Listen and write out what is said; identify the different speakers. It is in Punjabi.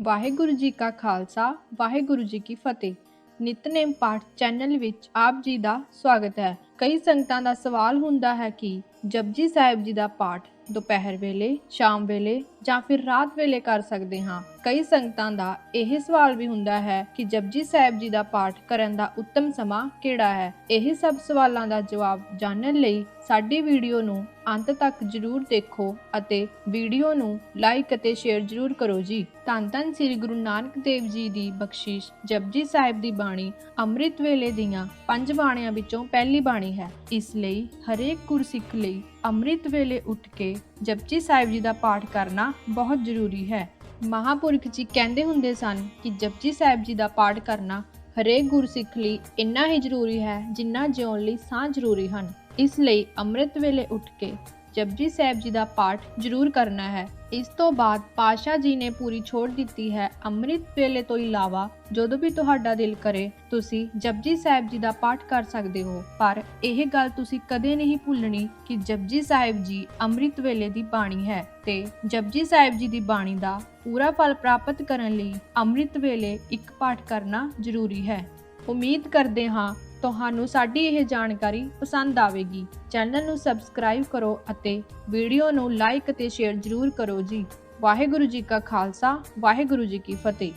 Speaker 1: ਵਾਹਿਗੁਰੂ ਜੀ ਕਾ ਖਾਲਸਾ, ਵਾਹਿਗੁਰੂ ਜੀ ਕੀ ਫਤਿਹ। ਨਿਤਨੇਮ ਪਾਠ ਚੈਨਲ ਵਿੱਚ ਆਪ ਜੀ ਦਾ ਸਵਾਗਤ ਹੈ। ਕਈ ਸੰਗਤਾਂ ਦਾ ਸਵਾਲ ਹੁੰਦਾ ਹੈ ਕਿ ਜਪਜੀ ਸਾਹਿਬ ਜੀ ਦਾ ਪਾਠ ਦੁਪਹਿਰ ਵੇਲੇ, ਸ਼ਾਮ ਵੇਲੇ ਜਾਂ ਫਿਰ ਰਾਤ ਵੇਲੇ ਕਰ ਸਕਦੇ ਹਾਂ। ਕਈ ਸੰਗਤਾਂ ਦਾ ਇਹ ਸਵਾਲ ਵੀ ਹੁੰਦਾ ਹੈ ਕਿ ਜਪਜੀ ਸਾਹਿਬ ਜੀ ਦਾ ਪਾਠ ਕਰਨ ਦਾ ਉੱਤਮ ਸਮਾਂ ਕਿਹੜਾ ਹੈ? ਇਹ ਸਭ ਸਵਾਲਾਂ ਦਾ ਜਵਾਬ ਜਾਣਨ ਲਈ ਸਾਡੀ ਵੀਡੀਓ ਨੂੰ ਅੰਤ ਤੱਕ ਜਰੂਰ ਦੇਖੋ ਅਤੇ ਵੀਡੀਓ ਨੂੰ ਲਾਈਕ ਅਤੇ ਸ਼ੇਅਰ ਜਰੂਰ ਕਰੋ ਜੀ। ਧੰਨ ਧੰਨ ਸ੍ਰੀ ਗੁਰੂ ਨਾਨਕ ਦੇਵ ਜੀ ਦੀ ਬਖਸ਼ਿਸ਼ ਜਪਜੀ ਸਾਹਿਬ ਦੀ ਬਾਣੀ ਅੰਮ੍ਰਿਤ ਵੇਲੇ ਦੀਆਂ ਪੰਜ ਬਾਣੀਆਂ ਵਿੱਚੋਂ ਪਹਿਲੀ ਬਾਣੀ ਹੈ। ਇਸ ਲਈ ਹਰੇਕ ਗੁਰਸਿੱਖ ਲਈ ਅੰਮ੍ਰਿਤ ਵੇਲੇ ਉੱਠ ਕੇ ਜਪਜੀ ਸਾਹਿਬ ਜੀ ਦਾ ਪਾਠ ਕਰਨਾ ਬਹੁਤ ਜ਼ਰੂਰੀ ਹੈ। ਮਹਾਪੁਰਖ ਜੀ ਕਹਿੰਦੇ ਹੁੰਦੇ ਸਨ ਕਿ ਜਪਜੀ ਸਾਹਿਬ ਜੀ ਦਾ ਪਾਠ ਕਰਨਾ ਹਰੇਕ ਗੁਰਸਿੱਖ ਲਈ ਇੰਨਾ ਹੀ ਜ਼ਰੂਰੀ ਹੈ ਜਿੰਨਾ ਜਿਉਣ ਲਈ ਸਾਹ ਜ਼ਰੂਰੀ ਹਨ। ਇਸ ਲਈ ਅੰਮ੍ਰਿਤ ਵੇਲੇ ਉੱਠ ਕੇ ਜਪਜੀ ਸਾਹਿਬ ਜੀ ਦਾ ਪਾਠ ਜ਼ਰੂਰ ਕਰਨਾ ਹੈ। ਇਸ ਤੋਂ ਬਾਅਦ ਪਾਸ਼ਾ ਜੀ ਨੇ ਪੂਰੀ ਛੋੜ ਦਿੱਤੀ ਹੈ ਅੰਮ੍ਰਿਤ ਵੇਲੇ ਤੋਂ ਇਲਾਵਾ ਜਦੋਂ ਵੀ ਤੁਹਾਡਾ ਦਿਲ ਕਰੇ, ਤੁਸੀਂ ਜਪਜੀ ਸਾਹਿਬ ਜੀ ਦਾ ਪਾਠ ਕਰ ਸਕਦੇ ਹੋ। ਪਰ ਇਹ ਗੱਲ ਤੁਸੀਂ ਕਦੇ ਨਹੀਂ ਭੁੱਲਣੀ ਕਿ ਜਪਜੀ ਸਾਹਿਬ ਜੀ ਅੰਮ੍ਰਿਤ ਵੇਲੇ ਦੀ ਬਾਣੀ ਹੈ ਤੇ ਜਪਜੀ ਸਾਹਿਬ ਜੀ ਦੀ ਬਾਣੀ ਦਾ ਪੂਰਾ ਫਲ ਪ੍ਰਾਪਤ ਕਰਨ ਲਈ ਅੰਮ੍ਰਿਤ ਵੇਲੇ ਇੱਕ ਪਾਠ ਕਰਨਾ ਜ਼ਰੂਰੀ ਹੈ। ਉਮੀਦ ਕਰਦੇ ਹਾਂ ਤੁਹਾਨੂੰ ਸਾਡੀ ਇਹ ਜਾਣਕਾਰੀ ਪਸੰਦ ਆਵੇਗੀ। ਚੈਨਲ ਨੂੰ ਸਬਸਕ੍ਰਾਈਬ ਕਰੋ ਅਤੇ ਵੀਡੀਓ ਨੂੰ ਲਾਈਕ ਅਤੇ ਸ਼ੇਅਰ ਜ਼ਰੂਰ ਕਰੋ ਜੀ। ਵਾਹਿਗੁਰੂ ਜੀ ਕਾ ਖਾਲਸਾ, ਵਾਹਿਗੁਰੂ ਜੀ ਕੀ ਫਤਿਹ।